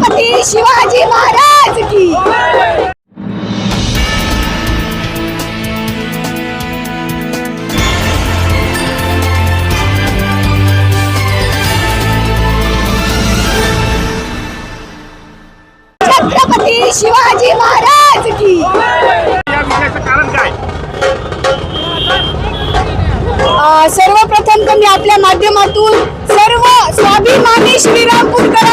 छत्रपती शिवाजी महाराज की. छत्रपती शिवाजी महाराज की. सर्वप्रथम मी आपल्या माध्यमातून सर्व स्वाभिमानी श्रीरामपूरकरांचे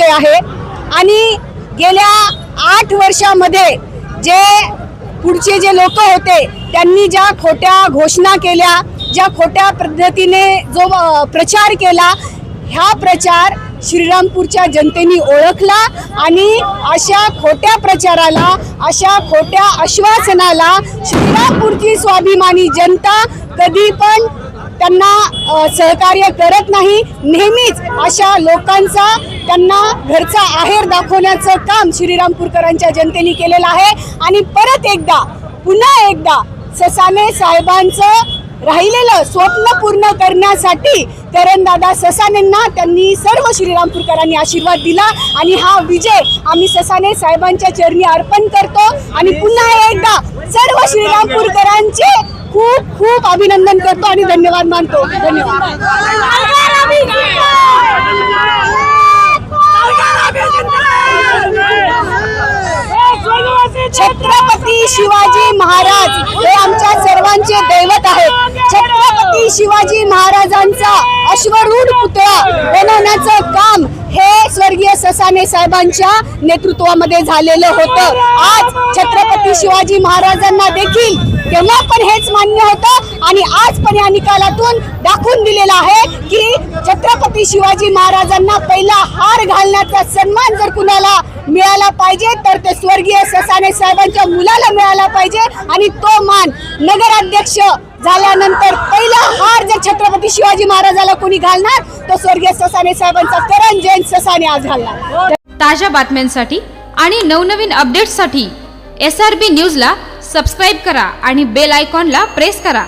सत्याचा आहे. आणि गेल्या आठ वर्षामध्ये जे पुढचे जे लोक होते त्यांनी ज्या खोट्या घोषणा केल्या ज्या खोट्या पद्धतीने जो प्रचार केला ह्या प्रचार श्रीरामपूरच्या जनतेने ओळखला आणि अशा खोट्या प्रचाराला अशा खोट्या आश्वासनाला श्रीरामपूरची स्वाभिमानी जनता कधी पण त्यांना सहकार्य करत नाही. नेहमीच अशा लोकांचा त्यांना घरचा आहेर दाखवण्याचं काम श्रीरामपूरकरांच्या जनतेने केलेलं आहे. आणि परत एकदा पुन्हा एकदा ससाने साहेबांचं राहिलेलं स्वप्न पूर्ण करण्यासाठी करणदादा ससानेंना त्यांनी सर्व श्रीरामपूरकरांनी आशीर्वाद दिला. आणि हा विजय आम्ही ससाने साहेबांच्या चरणी अर्पण करतो. आणि पुन्हा एकदा श्रीरामपूरकरांचे खूप खूप अभिनंदन करतो आणि धन्यवाद मानतो. धन्यवाद. छत्रपती शिवाजी महाराज हे आमच्या सर्वांचे दैवत आहेत. छत्रपती शिवाजी महाराज महाराजांचा अश्वरूढ पुतळा बनवण्याचं काम हे स्वर्गीय ससाने साहेबांच्या नेतृत्वामध्ये झालेलं होतं. आज छत्रपती शिवाजी महाराजांना देखील तेव्हा पण हेच मान्य होतं आणि आज पण या निकालातून दाखवून दिलेलं आहे की छत्रपती शिवाजी महाराजांना पहिला हार घालण्याचा सन्मान जर कुणाला मिळाला पाहिजे तर ते स्वर्गीय ससाने साहेबांच्या मुलाला मिळाला पाहिजे आणि तो मान नगराध्यक्ष झाल्यानंतर पहिला शिवाजी महाराजाला कोणी घालणार? तो स्वर्गीय ससाने साहेबांचा करण जयंत ससाने आज घालणार. ताज्या बातम्यांसाठी आणि नवनवीन अपडेट्ससाठी एस आर बी न्यूजला सबस्क्राईब करा आणि बेल आयकॉनला प्रेस करा.